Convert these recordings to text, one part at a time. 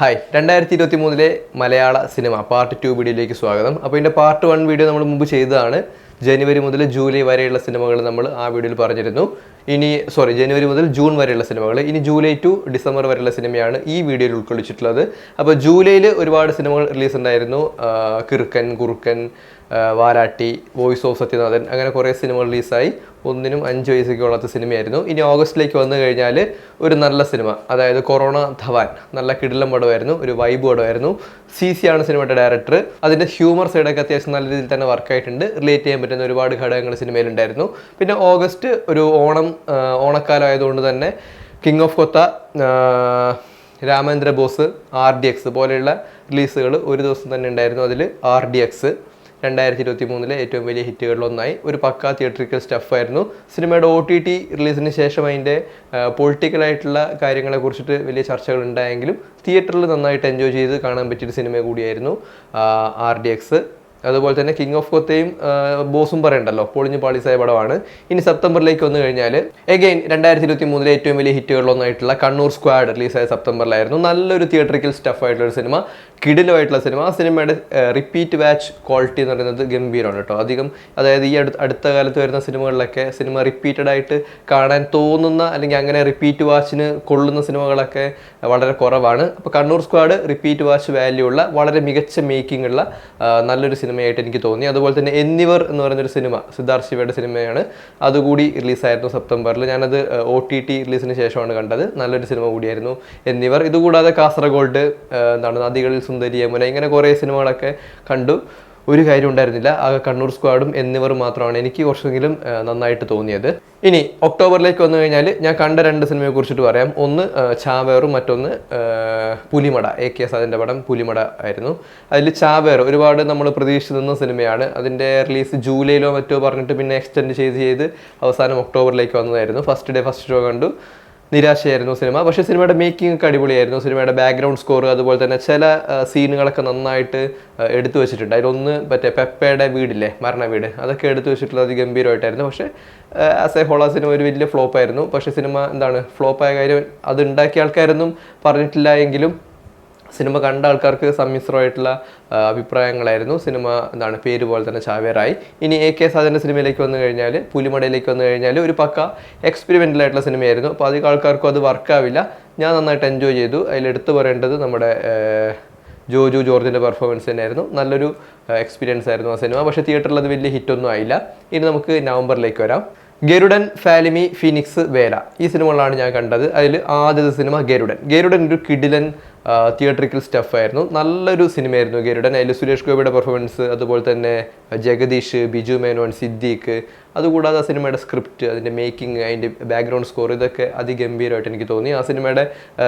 Hi. രണ്ടായിരത്തി ഇരുപത്തി മൂന്നിലെ മലയാള സിനിമ പാർട്ട് ടു വീഡിയോയിലേക്ക് സ്വാഗതം. അപ്പോൾ ഇതിന്റെ പാർട്ട് വൺ വീഡിയോ നമ്മൾ മുമ്പ് ചെയ്തതാണ്. ജനുവരി മുതൽ ജൂലൈ വരെയുള്ള സിനിമകൾ നമ്മൾ ആ വീഡിയോയിൽ പറഞ്ഞിരുന്നു. ഇനി സോറി ജനുവരി മുതൽ ജൂൺ വരെയുള്ള സിനിമകൾ. ഇനി ജൂലൈ ടു ഡിസംബർ വരെയുള്ള സിനിമയാണ് ഈ വീഡിയോയിൽ ഉൾക്കൊള്ളിച്ചിട്ടുള്ളത്. അപ്പോൾ ജൂലൈയിൽ ഒരുപാട് സിനിമകൾ റിലീസ് ഉണ്ടായിരുന്നു. കിറുക്കൻ കുറുക്കൻ ആ, വാലാട്ടി വോയിസ് ഓഫ് സത്യനാഥൻ അങ്ങനെ കുറേ സിനിമ റിലീസായി. ഒന്നിനും അഞ്ച് വയസ്സൊക്കെ ഉള്ളാത്ത സിനിമയായിരുന്നു. ഇനി ഓഗസ്റ്റിലേക്ക് വന്നു കഴിഞ്ഞാൽ ഒരു നല്ല സിനിമ അതായത് കൊറോണ ധവാൻ. നല്ല കിടിലം പടമായിരുന്നു ഒരു വൈബ് പടമായിരുന്നു. സി സി ആണ് സിനിമയുടെ ഡയറക്ടർ അതിന്റെ ഹ്യൂമർ സൈഡൊക്കെ അത്യാവശ്യം നല്ല രീതിയിൽ തന്നെ വർക്കായിട്ടുണ്ട് റിലേറ്റ് ചെയ്യാൻ പറ്റുന്ന ഒരുപാട് ഘടകങ്ങൾ സിനിമയിലുണ്ടായിരുന്നു. പിന്നെ ഓഗസ്റ്റ് ഒരു ഓണം ഓണക്കാലം ആയതുകൊണ്ട് തന്നെ king of Kotha Ramendra boss R D X പോലെയുള്ള റിലീസുകൾ ഒരു ദിവസം തന്നെ ഉണ്ടായിരുന്നു അതിൽ ആർ ഡി എക്സ് രണ്ടായിരത്തി ഇരുപത്തി മൂന്നിലെ ഏറ്റവും വലിയ ഹിറ്റുകളിലൊന്നായി. ഒരു പക്ക തിയേറ്ററിക്കൽ സ്റ്റഫായിരുന്നു. സിനിമയുടെ ഒ ടി ടി റിലീസിന് ശേഷം അതിന്റെ പൊളിറ്റിക്കലായിട്ടുള്ള കാര്യങ്ങളെ കുറിച്ചിട്ട് വലിയ ചർച്ചകൾ ഉണ്ടായെങ്കിലും തിയേറ്ററിൽ നന്നായിട്ട് എൻജോയ് ചെയ്ത് കാണാൻ പറ്റിയൊരു സിനിമ കൂടിയായിരുന്നു ആർ ഡി എക്സ്. അതുപോലെ തന്നെ കിങ് ഓഫ് കൊത്തയും ബോസും പറയണ്ടല്ലോ പൊളിഞ്ഞു പാളിസായ പടമാണ്. ഇനി സെപ്റ്റംബറിലേക്ക് വന്നു കഴിഞ്ഞാൽ എഗെയിൻ രണ്ടായിരത്തി ഇരുപത്തി മൂന്നിലെ ഏറ്റവും വലിയ ഹിറ്റുകളിലൊന്നായിട്ടുള്ള കണ്ണൂർ സ്ക്വാഡ് റിലീസായ സെപ്റ്റംബറിലായിരുന്നു നല്ലൊരു തിയേറ്ററിക്കൽ സ്റ്റഫ് ആയിട്ടുള്ള ഒരു സിനിമ. കിടിലുമായിട്ടുള്ള സിനിമ ആ സിനിമയുടെ റിപ്പീറ്റ് വാച്ച് ക്വാളിറ്റി എന്ന് പറയുന്നത് ഗംഭീരമാണ് കേട്ടോ. അധികം അതായത് ഈ അടുത്ത അടുത്ത കാലത്ത് വരുന്ന സിനിമകളിലൊക്കെ സിനിമ റിപ്പീറ്റഡ് ആയിട്ട് കാണാൻ തോന്നുന്ന അല്ലെങ്കിൽ അങ്ങനെ റിപ്പീറ്റ് വാച്ചിന് കൊള്ളുന്ന സിനിമകളൊക്കെ വളരെ കുറവാണ്. അപ്പോൾ Kannur squad repeat watch value ഉള്ള വളരെ മികച്ച മേക്കിംഗ് ഉള്ള നല്ലൊരു സിനിമയായിട്ട് എനിക്ക് തോന്നി. അതുപോലെ തന്നെ എന്നിവർ എന്ന് പറയുന്നൊരു സിനിമ സിദ്ധാർത്ഥ് ശിവയുടെ സിനിമയാണ് അതുകൂടി റിലീസായിരുന്നു സെപ്റ്റംബറിൽ ഞാനത് ഒ ടി ടി റിലീസിന് ശേഷമാണ് കണ്ടത്. നല്ലൊരു സിനിമ കൂടിയായിരുന്നു എന്നിവർ. ഇതുകൂടാതെ കാസർഗോഡ് എന്താണ് നദികളിൽ സുന്ദരി യമുന ഇങ്ങനെ കുറേ സിനിമകളൊക്കെ കണ്ടു. ഒരു കാര്യം ഉണ്ടായിരുന്നില്ല. ആകെ കണ്ണൂർ സ്ക്വാഡും എന്നിവർ മാത്രമാണ് എനിക്ക് കുറച്ചെങ്കിലും നന്നായിട്ട് തോന്നിയത്. ഇനി ഒക്ടോബറിലേക്ക് വന്നു കഴിഞ്ഞാൽ ഞാൻ കണ്ട രണ്ട് സിനിമയെ കുറിച്ചിട്ട് പറയാം. ഒന്ന് ചാവേറും മറ്റൊന്ന് പുലിമട എ കെ എസ് അതിന്റെ പടം പുലിമട ആയിരുന്നു. അതിൽ ചാവേർ ഒരുപാട് നമ്മൾ പ്രതീക്ഷിച്ച് നിന്ന സിനിമയാണ്. അതിന്റെ റിലീസ് ജൂലൈയിലോ മറ്റോ പറഞ്ഞിട്ട് പിന്നെ എക്സ്റ്റെൻഡ് ചെയ്ത് ചെയ്ത് അവസാനം ഒക്ടോബറിലേക്ക് വന്നതായിരുന്നു. ഫസ്റ്റ് ഡേ ഫസ്റ്റ് ഷോ കണ്ടു. നിരാശയായിരുന്നു സിനിമ. പക്ഷേ സിനിമയുടെ മേക്കിംഗ് ഒക്കെ അടിപൊളിയായിരുന്നു. സിനിമയുടെ ബാക്ക്ഗ്രൗണ്ട് സ്കോർ അതുപോലെ തന്നെ ചില സീനുകളൊക്കെ നന്നായിട്ട് എടുത്തു വെച്ചിട്ടുണ്ട്. അതിലൊന്ന് മറ്റേ പെപ്പയുടെ വീടില്ലേ മരണ വീട് അതൊക്കെ എടുത്തു വെച്ചിട്ടുള്ളത് അതിഗംഭീരമായിട്ടായിരുന്നു. പക്ഷേ ആസ് എ ഹോള സിനിമ ഒരു വലിയ ഫ്ലോപ്പായിരുന്നു പക്ഷേ സിനിമ എന്താണ് ഫ്ലോപ്പായ കാര്യം അത് ഉണ്ടാക്കിയ ആൾക്കാരൊന്നും പറഞ്ഞിട്ടില്ല എങ്കിലും സിനിമ കണ്ട ആൾക്കാർക്ക് സമ്മിശ്രമായിട്ടുള്ള അഭിപ്രായങ്ങളായിരുന്നു. സിനിമ എന്താണ് പേര് പോലെ തന്നെ ചാവേറായി. ഇനി എ കെ സാജന്റെ സിനിമയിലേക്ക് വന്നു കഴിഞ്ഞാൽ പുലിമടയിലേക്ക് വന്നു കഴിഞ്ഞാൽ ഒരു പക്ക എക്സ്പെരിമെന്റൽ ആയിട്ടുള്ള സിനിമയായിരുന്നു. അപ്പോൾ അധികം ആൾക്കാർക്കും അത് വർക്കാവില്ല ഞാൻ നന്നായിട്ട് എൻജോയ് ചെയ്തു. അതിൽ എടുത്തു പറയേണ്ടത് നമ്മുടെ ജോജു ജോർജിന്റെ പെർഫോമൻസ് തന്നെയായിരുന്നു. നല്ലൊരു എക്സ്പീരിയൻസ് ആയിരുന്നു ആ സിനിമ. പക്ഷേ തിയേറ്ററിൽ അത് വലിയ ഹിറ്റൊന്നും ആയില്ല. ഇനി നമുക്ക് നവംബറിലേക്ക് വരാം. ഗരുഡൻ ഫാലിമി ഫിനിക്സ് വേല. ഈ സിനിമകളാണ് ഞാൻ കണ്ടത്. അതിൽ ആദ്യത്തെ സിനിമ ഗരുഡൻ. ഗരുഡൻ ഒരു കിഡിലൻ തിയേറ്ററിക്കൽ സ്റ്റഫായിരുന്നു നല്ലൊരു സിനിമയായിരുന്നു ഗരുഡൻ. അതിൽ സുരേഷ് ഗോപിയുടെ പെർഫോമൻസ് അതുപോലെ തന്നെ ജഗദീഷ് ബിജു മേനോൻ സിദ്ദീഖ് അതുകൂടാതെ ആ സിനിമയുടെ സ്ക്രിപ്റ്റ് അതിന്റെ മേക്കിംഗ് അതിന്റെ ബാക്ക്ഗ്രൗണ്ട് സ്കോർ ഇതൊക്കെ അതിഗംഭീരമായിട്ട് എനിക്ക് തോന്നി. ആ സിനിമയുടെ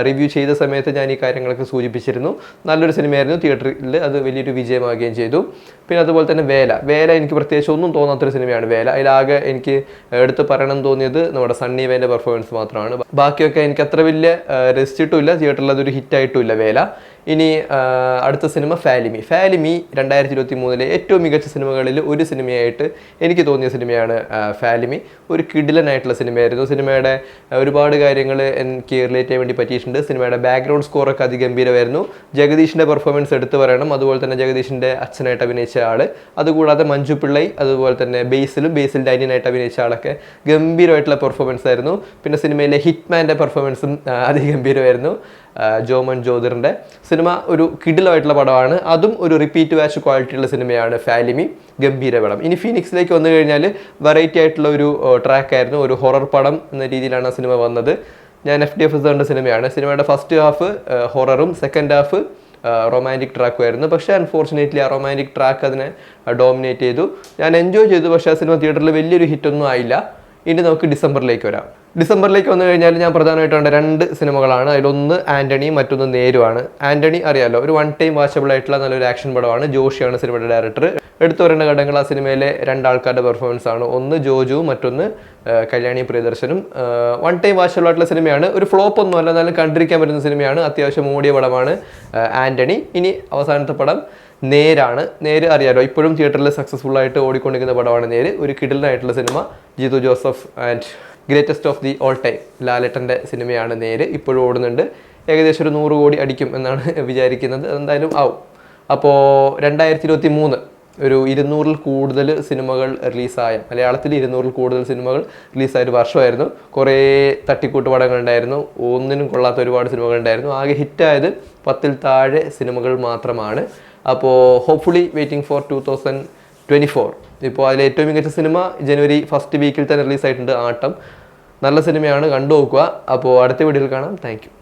റിവ്യൂ ചെയ്ത സമയത്ത് ഞാൻ ഈ കാര്യങ്ങളൊക്കെ സൂചിപ്പിച്ചിരുന്നു. നല്ലൊരു സിനിമയായിരുന്നു തിയേറ്ററിൽ അത് വലിയൊരു വിജയമാകുകയും ചെയ്തു. പിന്നെ അതുപോലെ തന്നെ വേല. വേല എനിക്ക് പ്രത്യേകിച്ച് ഒന്നും തോന്നാത്തൊരു സിനിമയാണ് വേല. അതിലാകെ എനിക്ക് എടുത്ത് പറയണം തോന്നിയത് നമ്മുടെ സണ്ണി വേന്റെ പെർഫോമൻസ് മാത്രമാണ്. ബാക്കിയൊക്കെ എനിക്ക് അത്ര വലിയ രസിച്ചിട്ടുമില്ല തിയേറ്ററിൽ അതൊരു ഹിറ്റായിട്ടുമില്ല വേല ഇനി അടുത്ത സിനിമ ഫാലിമി. ഫാലിമി രണ്ടായിരത്തി ഇരുപത്തി മൂന്നിലെ ഏറ്റവും മികച്ച സിനിമകളിൽ ഒരു സിനിമയായിട്ട് എനിക്ക് തോന്നിയ സിനിമയാണ് ഫാലിമി. ഒരു കിഡിലനായിട്ടുള്ള സിനിമയായിരുന്നു. സിനിമയുടെ ഒരുപാട് കാര്യങ്ങൾ എനിക്ക് റിലേറ്റ് ചെയ്യാൻ വേണ്ടി പറ്റിയിട്ടുണ്ട്. സിനിമയുടെ ബാക്ക്ഗ്രൗണ്ട് സ്കോറൊക്കെ അതിഗംഭീരമായിരുന്നു. ജഗദീഷിന്റെ പെർഫോമൻസ് എടുത്തു പറയണം. അതുപോലെ തന്നെ ജഗദീഷിന്റെ അച്ഛനായിട്ട് അഭിനയിച്ച ആൾ അതുകൂടാതെ മഞ്ജു പിള്ളൈ അതുപോലെ തന്നെ ബേസിലും ബേസിൽ ഡാനിയനായിട്ട് അഭിനയിച്ച ആളൊക്കെ ഗംഭീരമായിട്ടുള്ള പെർഫോമൻസ് ആയിരുന്നു. പിന്നെ സിനിമയിലെ ഹിറ്റ്മാന്റെ പെർഫോമൻസും അതിഗംഭീരമായിരുന്നു ജോമൻ ജ്യോതിറിന്റെ സിനിമ ഒരു കിഡിലായിട്ടുള്ള പടമാണ്. അതും ഒരു റിപ്പീറ്റ് വാച്ച് ക്വാളിറ്റിയുള്ള സിനിമയാണ് ഫാലിമി ഗംഭീര പടം. ഇനി ഫീനിക്സിലേക്ക് വന്നു കഴിഞ്ഞാൽ വെറൈറ്റി ആയിട്ടുള്ള ഒരു ട്രാക്ക് ആയിരുന്നു. ഒരു ഹൊറർ പടം എന്ന രീതിയിലാണ് ആ സിനിമ വന്നത്. ഞാൻ എഫ് ഡി എഫ് എസ് കണ്ട സിനിമയാണ്. സിനിമയുടെ ഫസ്റ്റ് ഹാഫ് ഹൊററും സെക്കൻഡ് ഹാഫ് റൊമാന്റിക് ട്രാക്കും ആയിരുന്നു. പക്ഷേ അൺഫോർച്ചുനേറ്റ്ലി ആ റൊമാന്റിക് ട്രാക്ക് അതിനെ ഡോമിനേറ്റ് ചെയ്തു. ഞാൻ എൻജോയ് ചെയ്തു. പക്ഷേ ആ സിനിമ തിയേറ്ററിൽ വലിയൊരു ഹിറ്റൊന്നും ആയില്ല. ഇനി നമുക്ക് ഡിസംബറിലേക്ക് വരാം. ഡിസംബറിലേക്ക് വന്നു കഴിഞ്ഞാൽ ഞാൻ പ്രധാനമായിട്ട് രണ്ട് സിനിമകളാണ്. അതിലൊന്ന് ആന്റണി മറ്റൊന്ന് നേരുവാണ്. ആന്റണി അറിയാലോ ഒരു വൺ ടൈം വാച്ചബിൾ ആയിട്ടുള്ള നല്ലൊരു ആക്ഷൻ പടമാണ്. ജോഷിയാണ് സിനിമയുടെ ഡയറക്ടർ എടുത്തു പറയുന്ന ഘടകങ്ങൾ ആ സിനിമയിലെ രണ്ടാൾക്കാരുടെ പെർഫോമൻസ് ആണ്. ഒന്ന് ജോജു മറ്റൊന്ന് കല്യാണി പ്രിയദർശനും. വൺ ടൈം വാച്ചബിൾ ആയിട്ടുള്ള സിനിമയാണ്. ഒരു ഫ്ലോപ്പ് ഒന്നും അല്ല എന്നാലും കണ്ടിരിക്കാൻ പറ്റുന്ന സിനിമയാണ്. അത്യാവശ്യം മൂടിയ പടമാണ് ആന്റണി ഇനി അവസാനത്തെ പടം നേരാണ്. നേര് അറിയാലോ ഇപ്പോഴും തിയേറ്ററിൽ സക്സസ്ഫുൾ ആയിട്ട് ഓടിക്കൊണ്ടിരിക്കുന്ന പടമാണ് നേര്. ഒരു കിഡിലായിട്ടുള്ള cinema Jeethu Joseph and greatest of the all time ലാലേട്ടന്റെ സിനിമയാണ് നേര്. ഇപ്പോഴും ഓടുന്നുണ്ട്. ഏകദേശം ഒരു നൂറ് കോടി അടിക്കും എന്നാണ് വിചാരിക്കുന്നത്. എന്തായാലും ആവും. അപ്പോൾ രണ്ടായിരത്തി ഇരുപത്തി മൂന്ന് ഒരു ഇരുന്നൂറിൽ കൂടുതൽ സിനിമകൾ റിലീസായ മലയാളത്തിൽ ഇരുന്നൂറിൽ കൂടുതൽ സിനിമകൾ റിലീസായ ഒരു വർഷമായിരുന്നു. കുറേ തട്ടിക്കൂട്ട് പടങ്ങൾ ഉണ്ടായിരുന്നു ഒന്നിനും കൊള്ളാത്ത ഒരുപാട് സിനിമകൾ ഉണ്ടായിരുന്നു ആകെ ഹിറ്റായത് പത്തിൽ താഴെ സിനിമകൾ മാത്രമാണ്. അപ്പോൾ hopefully waiting for two thousand twenty four ഇപ്പോൾ അതിൽ ഏറ്റവും മികച്ച സിനിമ ജനുവരി ഫസ്റ്റ് വീക്കിൽ തന്നെ റിലീസായിട്ടുണ്ട്. ആട്ടം. നല്ല സിനിമയാണ് കണ്ടു നോക്കുക അപ്പോൾ അടുത്ത വീഡിയോയിൽ കാണാം. താങ്ക്